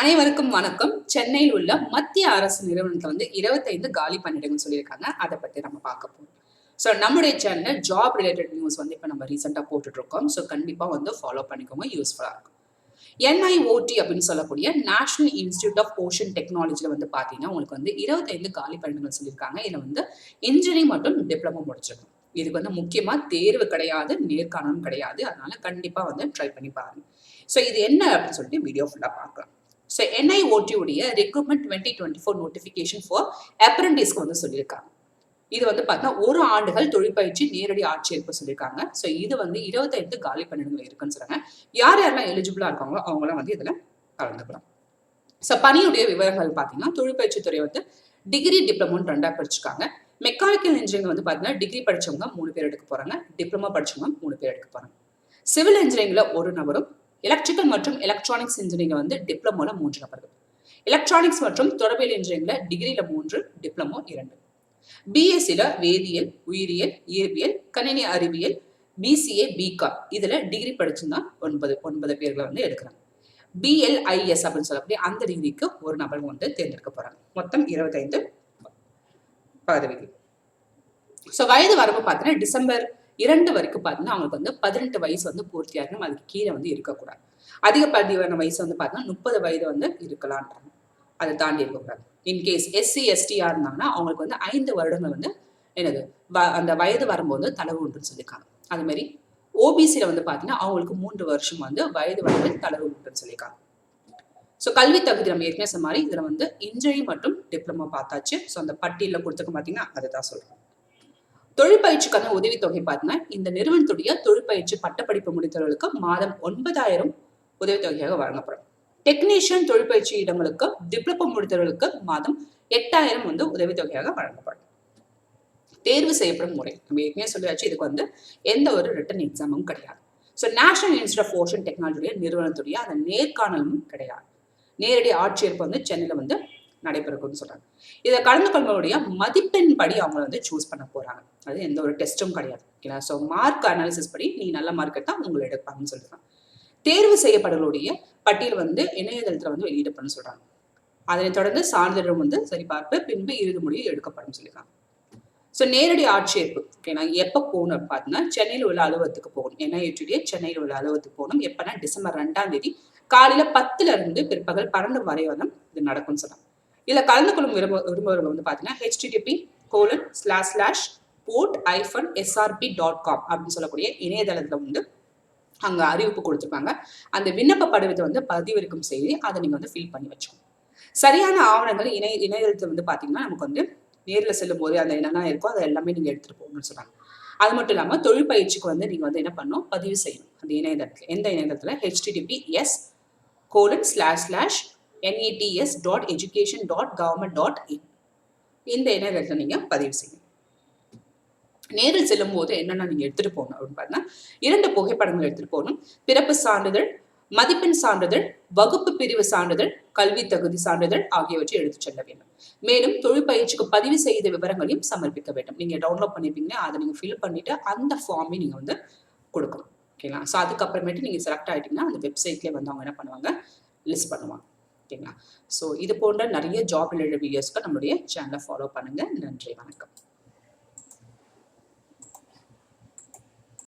அனைவருக்கும் வணக்கம். சென்னையில் உள்ள மத்திய அரசு நிறுவனத்தை வந்து இருபத்தைந்து காலி பணியிடங்கள் சொல்லியிருக்காங்க. அதை பத்தி நம்ம பார்க்க போறோம். ஸோ நம்முடைய சேனல்ல ஜாப் ரிலேட்டட் நியூஸ் வந்து இப்போ நம்ம ரீசெண்டாக போட்டுட்டு இருக்கோம் ஸோ கண்டிப்பாக வந்து ஃபாலோ பண்ணிக்கோங்க. யூஸ்ஃபுல்லாக இருக்கும். என்ஐஓடி அப்படின்னு சொல்லக்கூடிய நேஷனல் இன்ஸ்டியூட் ஆஃப் ஓஷன் டெக்னாலஜியில் வந்து பார்த்தீங்கன்னா உங்களுக்கு வந்து இருபத்தைந்து காலி பணியிடங்கள் சொல்லியிருக்காங்க. இதில் வந்து இன்ஜினியரிங் மற்றும் டிப்ளமோ முடிச்சிருக்கும். இதுக்கு வந்து முக்கியமாக தேர்வு கிடையாது நேர்காணலும் கிடையாது. அதனால கண்டிப்பாக வந்து ட்ரை பண்ணி பாருங்க. ஸோ இது என்ன அப்படின்னு சொல்லிட்டு வீடியோ ஃபுல்லாக பார்க்கலாம். ஸோ என்ஐஓடி உடைய recruitment twenty twenty four notification for அப்ரண்டிஸ்க்கு வந்து சொல்லியிருக்காங்க. இது வந்து பார்த்தா ஒரு ஆண்டுகள் தொழிற்பயிற்சி நேரடி ஆட்சேர்ப்பு சொல்லியிருக்காங்க. ஸோ இது வந்து இருபத்தைந்து காலி பணியிடங்கள் இருக்குன்னு சொல்றாங்க. யார் யாரெல்லாம் எலிஜிபிளாக இருக்காங்களோ அவங்களாம் வந்து இதில் கலந்துக்கலாம். ஸோ பணியுடைய விவரங்கள் பார்த்தீங்கன்னா தொழிற்பயிற்சி துறை வந்து டிகிரி டிப்ளமோன்னு ரெண்டாக பிரிச்சுக்காங்க மெக்கானிக்கல் இன்ஜினியரிங் வந்து பார்த்தீங்கன்னா டிகிரி படிச்சவங்க மூணு பேர் எடுக்க போறாங்க. டிப்ளமோ படிச்சவங்க மூணு பேர் எடுக்க போறாங்க. சிவில் இன்ஜினியரிங்ல ஒரு நபரும் எலக்ட்ரிக்கல் மற்றும் எலக்ட்ரானிக்ஸ் இன்ஜினியரிங் வந்து டிப்ளமோல மூன்று நபர்கள் எலக்ட்ரானிக்ஸ் மற்றும் தொடர்பியல் இன்ஜினியரிங்ல டிகிரியில மூன்று டிப்ளமோ இரண்டு. பிஎஸ்சியில வேதியியல் உயிரியல் இயற்பியல் கணினி அறிவியல் பிசிஏ பிகாம் இதுல டிகிரி படிச்சிருந்தா ஒன்பது ஒன்பது பேர்களை வந்து எடுக்கிறாங்க பிஎல்ஐஎஸ் அப்படின்னு சொல்லக்கூடிய அந்த டிகிரிக்கு ஒரு நபர் வந்து தேர்ந்தெடுக்க போறாங்க. மொத்தம் இருபத்தைந்து பதவிகள். ஸோ வயது வரம்பு பார்த்தீங்கன்னா டிசம்பர் இரண்டு வரைக்கும் பார்த்தீங்கன்னா அவங்களுக்கு வந்து பதினெட்டு வயசு வந்து பூர்த்தியாகணும். அதுக்கு கீழே வந்து இருக்கக்கூடாது. அதிக வயசு வந்து பார்த்தீங்கன்னா முப்பது வயது வந்து இருக்கலான்றாங்க. அதை தாண்டி இருக்கக்கூடாது. இன்கேஸ் எஸ்சி எஸ்டியா இருந்தாங்கன்னா அவங்களுக்கு வந்து ஐந்து வருடங்கள் வந்து என்னது வ- அந்த வயது வரும்போது தளவு உண்டுன்னு சொல்லியிருக்காங்க. அது மாதிரி ஓபிசியில் வந்து பார்த்தீங்கன்னா அவங்களுக்கு மூன்று வருஷம் வந்து வயது வரம்பு தளர்வு உண்டுன்னு சொல்லியிருக்காங்க. ஸோ கல்வி தகுதி நம்ம ஏற்கனவே சொன்ன மாதிரி இதில் வந்து இன்ஜினியரிங் மற்றும் டிப்ளமோ பார்த்தாச்சு. ஸோ அந்த பட்டியலில் கொடுத்துக்க பார்த்தீங்கன்னா அதை தான் சொல்கிறேன் தொழிற்பயிற்சிக்கான உதவித்தொகை பார்த்தீங்கன்னா இந்த நிறுவனத்துடைய தொழிற்பயிற்சி பட்டப்படிப்பு முடித்தவர்களுக்கு மாதம் ஒன்பதாயிரம் உதவித்தொகையாக வழங்கப்படும். டெக்னீஷியன் தொழிற்பயிற்சி இடங்களுக்கு டிப்ளமோ முடித்தவர்களுக்கு மாதம் எட்டாயிரம் வந்து உதவித்தொகையாக வழங்கப்படும். தேர்வு செய்யப்படும் முறை. நம்ம ஏற்கனவே சொல்லியாச்சு இதுக்கு வந்து எந்த ஒரு ரிட்டன் எக்ஸாமும் கிடையாது. So national institute of ocean டெக்னாலஜியுடைய நிறுவனத்துடைய அந்த நேர்காணலும் கிடையாது. நேரடி ஆட்சியர்ப்பு வந்து சென்னையில் வந்து நடைபெறும்னு சொல்றாங்க. இதை கலந்து கொள்வதுடைய மதிப்பெண் படி அவங்க வந்து சூஸ் பண்ண போறாங்க. அது எந்த ஒரு டெஸ்ட்டும் கிடையாது. ஓகேங்களா ஸோ மார்க் அனாலிசிஸ் படி நீ நல்ல மார்க் எடுத்தா உங்களை எடுப்பாங்கன்னு சொல்றாங்க தேர்வு செய்யப்படுகளுடைய பட்டியல் வந்து இணையதளத்தில் வந்து வெளியிடப்படும் சொல்றாங்க. அதனைத் தொடர்ந்து சான்றிதழும் வந்து சரிபார்ப்பு பின்பு இறுதி முடிவு எடுக்கப்படும் சொல்லியிருக்காங்க. ஸோ நேரடி ஆட்சேர்ப்பு. ஓகேனா எப்போ போகணும் பார்த்தீங்கன்னா சென்னையில் உள்ள அலுவலகத்துக்கு போகணும். என்ஐடியே சென்னையில் உள்ள அலுவலகத்துக்கு போகணும். எப்போனா டிசம்பர் ரெண்டாம் தேதி காலையில பத்துல இருந்து பிற்பகல் பன்னெண்டு வரை வந்து இது நடக்கும்னு சொன்னாங்க இதில் கலந்து கொள்ளும் விரும்ப விரும்புவர்கள் வந்து பார்த்தீங்கன்னா HTTP colon slash slash port ஐஃபன் எஸ்ஆர்பி டாட் காம் அப்படின்னு சொல்லக்கூடிய இணையதளத்தில் வந்து அங்கே அறிவிப்பு கொடுத்துருப்பாங்க. அந்த விண்ணப்ப படிவத்தை வந்து பதிவிறக்கம் செய்து அதை நீங்கள் வந்து ஃபில் பண்ணி வச்சுக்கோங்க சரியான ஆவணங்கள் இணைய இணையதளத்தில் வந்து பார்த்தீங்கன்னா நமக்கு வந்து நேரில் செல்லும் போது அந்த என்னென்ன இருக்கோ அதை எல்லாமே நீங்கள் எடுத்துகிட்டு போகணும்னு சொல்கிறாங்க அது மட்டும் இல்லாமல் தொழில் பயிற்சிக்கு வந்து நீங்கள் வந்து என்ன பண்ணணும்? பதிவு செய்யணும். அந்த இணையதளத்தில் எந்த இணையதளத்தில்? HTTP S colon slash slash NETS dot education dot government dot in இந்த இணையதளத்தை நீங்கள் பதிவு செய்யணும் நேரில் செல்லும் போது என்னென்ன நீங்கள் எடுத்துகிட்டு போகணும் அப்படின்னு பார்த்தீங்கன்னா இரண்டு புகைப்படங்கள் எடுத்துகிட்டு போகணும். பிறப்பு சான்றிதழ் மதிப்பெண் சான்றிதழ் வகுப்பு பிரிவு சான்றிதழ் கல்வி தகுதி சான்றிதழ் ஆகியவற்றை எடுத்துச் செல்ல வேண்டும். மேலும் தொழில் பயிற்சிக்கு பதிவு செய்த விவரங்களையும் சமர்ப்பிக்க வேண்டும். நீங்கள் டவுன்லோட் பண்ணிப்பீங்கன்னா அதை நீங்கள் ஃபில் பண்ணிட்டு அந்த ஃபார்மே நீங்கள் வந்து கொடுக்கணும். ஓகேங்களா ஸோ அதுக்கப்புறமேட்டு நீங்கள் செலக்ட் ஆகிட்டீங்கன்னா அந்த வெப்சைட்லேயே வந்து அவங்க என்ன பண்ணுவாங்க? லிஸ்ட் பண்ணுவாங்க. ஓகேங்களா ஸோ இது போன்ற நிறைய ஜாப் ரிலேட்டட் வீடியோஸ்க்கு நம்மளுடைய சேனலை ஃபாலோ பண்ணுங்க. நன்றி வணக்கம்.